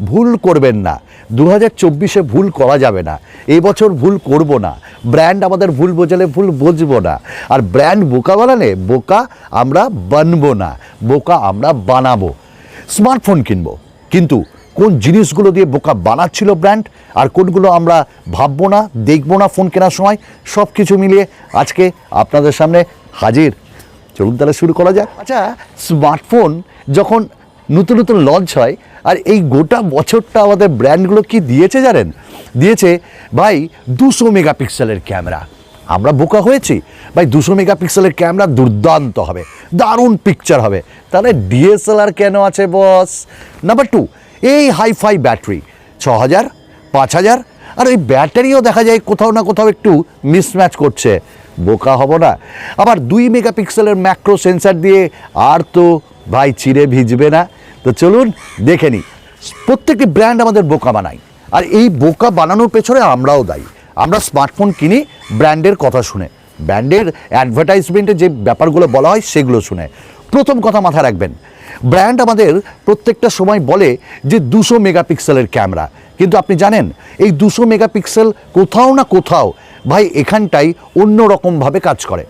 ভুল করবেন না। দু হাজার চব্বিশে ভুল করা যাবে না। এই বছর ভুল করব না। ব্র্যান্ড আমাদের ভুল বোঝালে ভুল বুঝব না। আর ব্র্যান্ড বোকা বানালে বোকা আমরা বানবো না। বোকা আমরা বানাবো। স্মার্টফোন কিনবো। কিন্তু কোন জিনিসগুলো দিয়ে বোকা বানাচ্ছিল ব্র্যান্ড? আর কোনগুলো আমরা ভাববো না, দেখব না ফোন কেনার সময়? সব কিছু মিলিয়ে আজকে আপনাদের সামনে হাজির। চলুন তাহলে শুরু করা যাক। আচ্ছা স্মার্টফোন যখন নতুন নতুন লঞ্চ হয়। আর এই গোটা বছরটা আমাদের ব্র্যান্ডগুলো কি দিয়েছে জানেন? দিয়েছে, ভাই, দুশো মেগাপিক্সেলের ক্যামেরা। আমরা বোকা হয়েছি? ভাই, দুশো মেগাপিক্সেলের ক্যামেরা দুর্দান্ত হবে। দারুণ পিকচার হবে। তাহলে ডিএসএলআর কেন আছে বস নাম্বার টু এই হাইফাই ব্যাটারি ছ হাজার পাঁচ হাজার আর ওই ব্যাটারিও দেখা যায় কোথাও না কোথাও একটু মিসম্যাচ করছে। বোকা হব না। আবার দুই মেগাপিক্সেলের ম্যাক্রো সেন্সার দিয়ে আর তো ভাই চিড়ে ভিজবে না। তো চলুন দেখে নিই। প্রত্যেকটি ব্র্যান্ড আমাদের বোকা বানায়। আর এই বোকা বানানোর পেছনে আমরাও দায়ী। আমরা স্মার্টফোন কিনি, ব্র্যান্ডের কথা শুনে। ব্র্যান্ডের অ্যাডভার্টাইজমেন্টে যে ব্যাপারগুলো বলা হয়, সেগুলো শুনে। প্রথম কথা মাথায় রাখবেন, ব্র্যান্ড আমাদের প্রত্যেকটা সময় বলে যে দুশো মেগাপিক্সেলের ক্যামেরা। কিন্তু আপনি জানেন, এই দুশো মেগাপিক্সেল কোথাও না কোথাও ভাই এখানটাই অন্য রকমভাবে কাজ করে।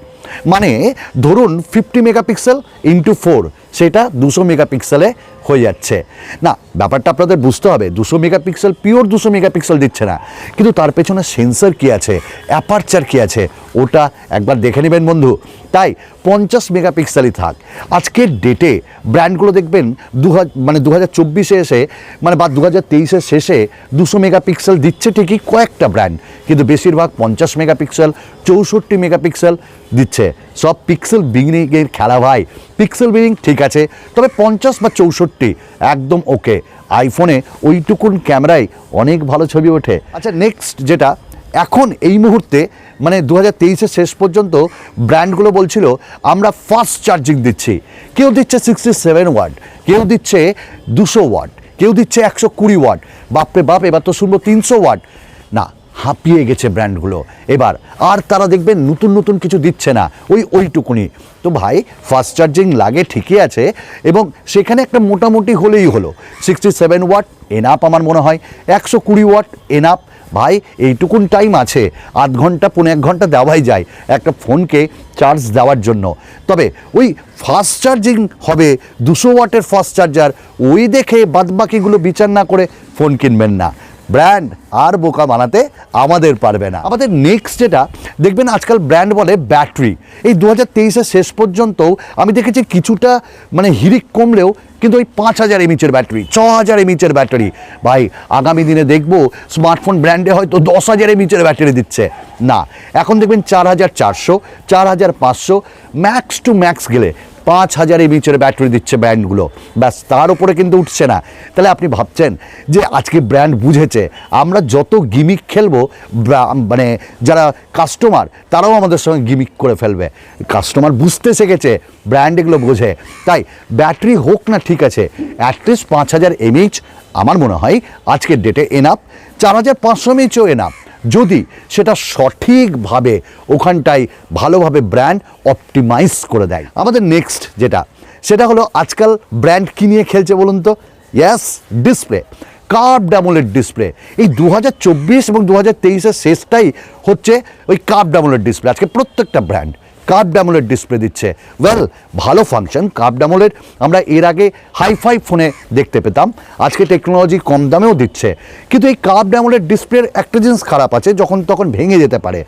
মানে ধরুন ফিফটি মেগাপিক্সেল ইন্টু ফোর সেটা দুশো মেগাপিক্সেলে হয়ে যাচ্ছে। না, ব্যাপারটা আপনাদের বুঝতে হবে, দুশো মেগাপিক্সেল, পিওর দুশো মেগাপিক্সেল দিচ্ছে না। কিন্তু তার পেছনে সেন্সর কী আছে, অ্যাপারচার কী আছে, ওটা একবার দেখে নেবেন বন্ধু। তাই পঞ্চাশ মেগাপিক্সেলই থাক। আজকের ডেটে ব্র্যান্ডগুলো দেখবেন, দু মানে দু হাজার চব্বিশে এসে মানে বা দু হাজার তেইশের শেষে দুশো মেগাপিক্সেল দিচ্ছে ঠিকই কয়েকটা ব্র্যান্ড কিন্তু বেশিরভাগ পঞ্চাশ মেগাপিক্সেল, চৌষট্টি মেগাপিক্সেল দিচ্ছে। সব পিক্সেল বিগিংয়ের খেলা ভাই। পিক্সেল বিগিং ঠিক আছে, তবে পঞ্চাশ বা চৌষট্টি, একদম ওকে আইফোনে ওইটুকুন ক্যামেরায় অনেক ভালো ছবি ওঠে। আচ্ছা নেক্সট যেটা, এখন এই মুহূর্তে মানে দু হাজার শেষ পর্যন্ত ব্র্যান্ডগুলো বলছিল, আমরা ফাস্ট চার্জিং দিচ্ছি। কেউ দিচ্ছে সিক্সটি সেভেন ওয়াট কেউ দিচ্ছে দুশো ওয়াট কেউ দিচ্ছে একশো কুড়ি ওয়াট বাপরে বাপ, এবার তো শুনব তিনশো ওয়াট হাঁপিয়ে গেছে ব্র্যান্ডগুলো। এবার আর তারা দেখবেন নতুন নতুন কিছু দিচ্ছে না। ওই ওইটুকুনি। তো ভাই ফাস্ট চার্জিং লাগে ঠিকই আছে এবং সেখানে একটা মোটামুটি হলেই হলো। সিক্সটি সেভেন ওয়াট এনাপ আমার মনে হয়। একশো কুড়ি ওয়াট এনাপ ভাই, এইটুকুন টাইম আছে। আধ ঘণ্টা পনেরো এক ঘণ্টা দেওয়াই যায় একটা ফোনকে চার্জ দেওয়ার জন্য। তবে ওই ফাস্ট চার্জিং হবে, দুশো ওয়াটের ফাস্ট চার্জার ওই দেখে বাদবাকিগুলো বিচার না করে ফোন কিনবেন না। ব্র্যান্ড আর বোকা বানাতে আমাদের পারবে না। আমাদের নেক্সট যেটা, দেখবেন আজকাল ব্র্যান্ড বলে ব্যাটারি। এই দু হাজার শেষ পর্যন্তও আমি দেখেছি কিছুটা মানে হিরিক কমলেও কিন্তু ওই পাঁচ হাজার এমএচের ব্যাটারি, ছ হাজার এমএচের ব্যাটারি। ভাই, আগামী দিনে দেখব স্মার্টফোন ব্র্যান্ডে হয়তো দশ হাজার এমএচের ব্যাটারি দিচ্ছে। না, এখন দেখবেন চার হাজার চারশো, চার হাজার পাঁচশো ম্যাক্স টু ম্যাক্স গেলে পাঁচ হাজার এমএচের ব্যাটারি দিচ্ছে ব্র্যান্ডগুলো ব্যাস, তার উপরে কিন্তু উঠছে না। তাহলে আপনি ভাবছেন যে আজকে ব্র্যান্ড বুঝেছে, আমরা যত গিমিক খেলব মানে যারা কাস্টমার তারাও আমাদের সঙ্গে গিমিক করে ফেলবে। কাস্টমার বুঝতে শিখেছে ব্র্যান্ড এগুলো বোঝে। তাই ব্যাটারি হোক না ঠিক আছে অ্যাটলিস্ট পাঁচ হাজার এমএইচ আমার মনে হয় আজকের ডেটে এনাপ চার হাজার পাঁচশো এমএইচও এনাপ যদি সেটা সঠিকভাবে ওখানটায় ভালোভাবে ব্র্যান্ড অপটিমাইজ করে দেয়। আমাদের নেক্সট যেটা, সেটা হলো আজকাল ব্র্যান্ড কী নিয়ে খেলছে বলুন তো? Yes display curve AMOLED display এই দু এবং দু হাজার শেষটাই হচ্ছে ওই কার্ভ ডামোলের ডিসপ্লে আজকে প্রত্যেকটা ব্র্যান্ড কার্ভ ড্যামোলেড ডিসপ্লে দিচ্ছে। ওয়েল ভালো ফাংশন কার্ভ ড্যামোলেড আমরা এর আগে হাইফাই ফোনে দেখতে পেতাম। আজকে টেকনোলজি কম দামেও দিচ্ছে। কিন্তু এই কার্ভ ড্যামোলেড ডিসপ্লের একটা জিনিস খারাপ আছে, যখন তখন ভেঙে যেতে পারে।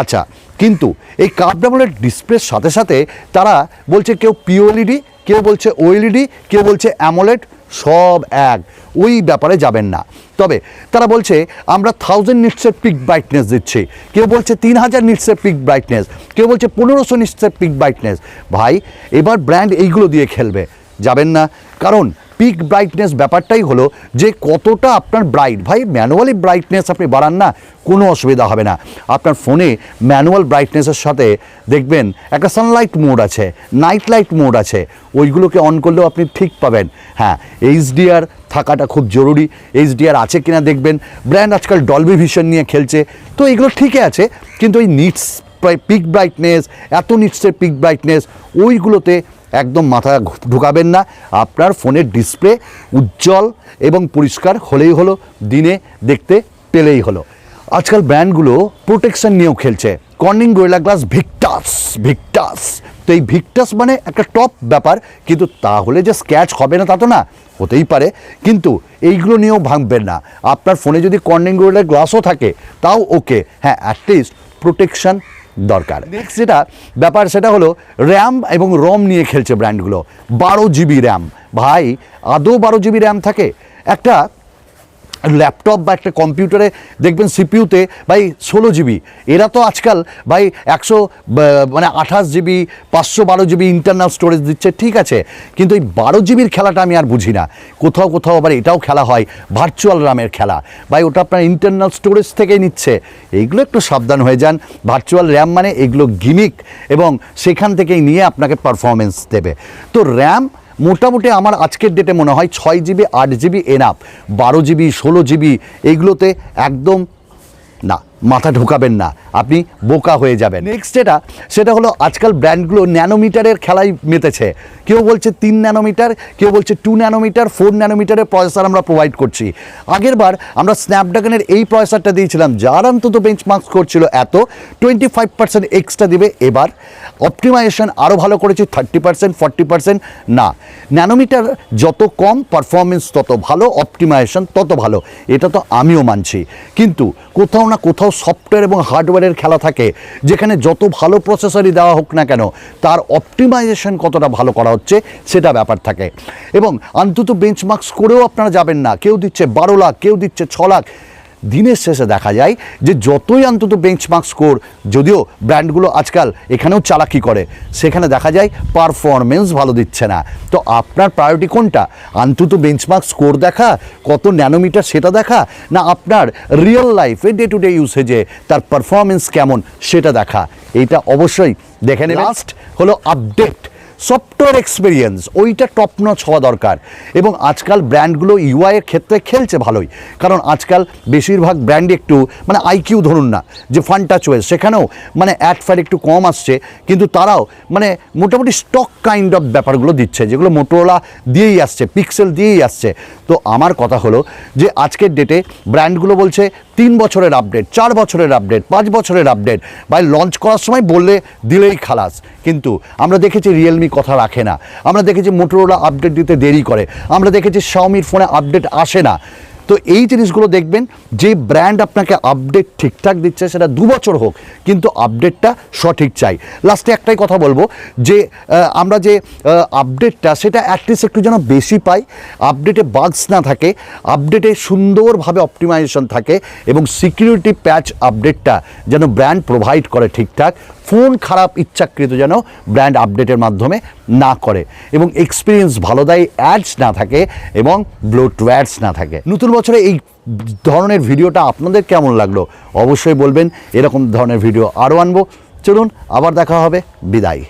আচ্ছা কিন্তু এই কার্ভ ড্যামোলেড ডিসপ্লের সাথে সাথে তারা বলছে কেউ পিওএলইডি কেউ বলছে ওএলইডি কেউ বলছে অ্যামোলেড সব এক। ওই ব্যাপারে যাবেন না। তবে তারা বলছে, আমরা থাউজেন্ড নিটসের পিক ব্রাইটনেস দিচ্ছি। কেউ বলছে তিন হাজার নিটসের পিক ব্রাইটনেস কেউ বলছে পনেরোশো নিটসের পিক ব্রাইটনেস ভাই, এবার ব্র্যান্ড এইগুলো দিয়ে খেলবে। যাবেন না। কারণ পিক ব্রাইটনেস ব্যাপারটাই হলো যে কতটা আপনার ব্রাইট ভাই ম্যানুয়ালি ব্রাইটনেস আপনি বাড়ান না, কোনো অসুবিধা হবে না। আপনার ফোনে ম্যানুয়াল ব্রাইটনেসের সাথে দেখবেন একটা সানলাইট মোড আছে নাইট লাইট মোড আছে, ওইগুলোকে অন করলেও আপনি ঠিক পাবেন। হ্যাঁ এইচডিআর থাকাটা খুব জরুরি। এইচডিআর আছে কিনা দেখবেন ব্র্যান্ড আজকাল ডলবি ভিশন নিয়ে খেলছে, তো এগুলো ঠিকই আছে, কিন্তু ওই নিটস পিক ব্রাইটনেস এত নিটসের পিক ব্রাইটনেস ওইগুলোতে একদম মাথা ঢুকাবেন না। আপনার ফোনের ডিসপ্লে উজ্জ্বল এবং পরিষ্কার হলেই হলো, দিনে দেখতে পেলেই হলো। আজকাল ব্র্যান্ডগুলো প্রোটেকশন নিয়েও খেলছে। Corning Gorilla glass Victus Victus. তো এই ভিক্টাস মানে একটা টপ ব্যাপার, কিন্তু তাহলে যে স্ক্যাচ হবে না তা তো না, হতেই পারে। কিন্তু এইগুলো নিয়েও ভাঙবেন না। আপনার ফোনে যদি কর্নিং গোয়েলা গ্লাসও থাকে, তাও ওকে। হ্যাঁ অ্যাটলিস্ট প্রোটেকশন দরকার। নেক্সট যেটা, ব্যাপার সেটা হলো র্যাম এবং রম নিয়ে খেলছে ব্র্যান্ডগুলো বারো জিবি র্যাম ভাই, আদৌ বারো জিবি র্যাম থাকে? একটা ল্যাপটপ বা একটা কম্পিউটারে দেখবেন সিপিউতে ভাই ষোলো জিবি এরা তো আজকাল ভাই একশো মানে আঠাশ জিবি পাঁচশো বারো জিবি ইন্টারনাল স্টোরেজ দিচ্ছে, ঠিক আছে। কিন্তু এই বারো জিবির খেলাটা আমি আর বুঝি না। কোথাও কোথাও আবার এটাও খেলা হয় ভার্চুয়াল র্যামের খেলা। ভাই ওটা আপনার ইন্টারনাল স্টোরেজ থেকেই নিচ্ছে। এইগুলো একটু সাবধান হয়ে যান। ভার্চুয়াল র্যাম মানে এগুলো গিমিক এবং সেখান থেকেই নিয়ে আপনাকে পারফরমেন্স দেবে। তো র্যাম মোটামুটি আমার আজকের ডেটে মনে হয় ছয় জিবি আট জিবি এনাফ বারো জিবি ষোলো জিবি এইগুলোতে একদম না। মাথা ঢোকাবেন না, আপনি বোকা হয়ে যাবেন। নেক্সট যেটা, সেটা হলো আজকাল ব্র্যান্ডগুলো ন্যানোমিটারের খেলায় মেতেছে। কেউ বলছে তিন ন্যানোমিটার, কেউ বলছে টু ন্যানোমিটার ফোর ন্যানোমিটারের প্রসেসর আমরা প্রোভাইড করছি। আগের বার আমরা স্ন্যাপড্রাগনের এই প্রসেসরটা দিয়েছিলাম, যার অন্তত বেঞ্চমার্কস করছিল এত টোয়েন্টি ফাইভ পার্সেন্ট এক্সট্রা দেবে এবার। অপটিমাইজেশন আরও ভালো করেছি থার্টি পার্সেন্ট ফর্টি পার্সেন্ট না। ন্যানোমিটার যত কম পারফরমেন্স তত ভালো অপটিমাইজেশন তত ভালো। এটা তো আমিও মানছি। কিন্তু কোথাও না কোথাও সফটওয়্যার এবং হার্ডওয়্যারের খেলা থাকে, যেখানে যত ভালো প্রসেসরই দেওয়া হোক না কেন, তার অপটিমাইজেশন কতটা ভালো করা হচ্ছে, সেটা ব্যাপার থাকে। এবং অন্তত বেঞ্চমার্কস করেও আপনারা যাবেন না। কেউ দিচ্ছে বারো লাখ, কেউ দিচ্ছে ছ লাখ। দিনের শেষে দেখা যায় যে যতই অন্তত বেঞ্চমার্ক স্কোর যদিও ব্র্যান্ডগুলো আজকাল এখানেও চালাকি করে সেখানে দেখা যায় পারফরমেন্স ভালো দিচ্ছে না। তো আপনার প্রায়োরিটি কোনটা? অন্তত বেঞ্চমার্ক স্কোর দেখা কত ন্যানোমিটার সেটা দেখা না আপনার রিয়েল লাইফে ডে টু ডে ইউসেজে তার পারফরমেন্স কেমন সেটা দেখা? এইটা অবশ্যই দেখে লাস্ট হলো আপডেট সফটওয়্যার এক্সপিরিয়েন্স ওইটা টপ নচ হওয়া দরকার। এবং আজকাল ব্র্যান্ডগুলো ইউআইয়ের ক্ষেত্রে খেলছে ভালোই। কারণ আজকাল বেশিরভাগ ব্র্যান্ড একটু মানে আইকিউ ধরুন না, যে ফান্টা চয়েস সেখানেও মানে অ্যাড ফ্যাড একটু কম আসছে, কিন্তু তারাও মানে মোটামুটি স্টক কাইন্ড অফ ব্যাপারগুলো দিচ্ছে, যেগুলো মোটোরোলা দিয়েই আসছে পিক্সেল দিয়েই আসছে। তো আমার কথা হলো যে আজকের ডেটে ব্র্যান্ডগুলো বলছে তিন বছরের আপডেট চার বছরের আপডেট পাঁচ বছরের আপডেট বা লঞ্চ করার সময় বললে দিলেই খালাস। কিন্তু আমরা দেখেছি রিয়েলমি কথা রাখে না। আমরা দেখেছি মোটোরোলা আপডেট দিতে দেরি করে। আমরা দেখেছি শাওমির ফোনে আপডেট আসে না। তো এই জিনিসগুলো দেখবেন, যে ব্র্যান্ড আপনাকে আপডেট ঠিকঠাক দিচ্ছে সেটা দু বছর হোক, কিন্তু আপডেটটা সঠিক চাই। লাস্টে একটাই কথা বলব, যে আমরা যে আপডেটটা সেটা অ্যাটলিস্ট একটু যেন বেশি পাই আপডেটে বাগস না থাকে আপডেটে সুন্দরভাবে অপটিমাইজেশন থাকে, এবং সিকিউরিটি প্যাচ আপডেটটা যেন ব্র্যান্ড প্রোভাইড করে ঠিকঠাক ফোন খারাপ, ইচ্ছাকৃত যেন ব্র্যান্ড আপডেটের মাধ্যমে না করে এবং এক্সপিরিয়েন্স ভালো দেয়, অ্যাডস না থাকে এবং ব্লোট অ্যাডস না থাকে। নতুন বছরে এই ধরনের ভিডিওটা আপনাদের কেমন লাগল অবশ্যই বলবেন। এরকম ধরনের ভিডিও আরও আনব। চলুন, আবার দেখা হবে। বিদায়।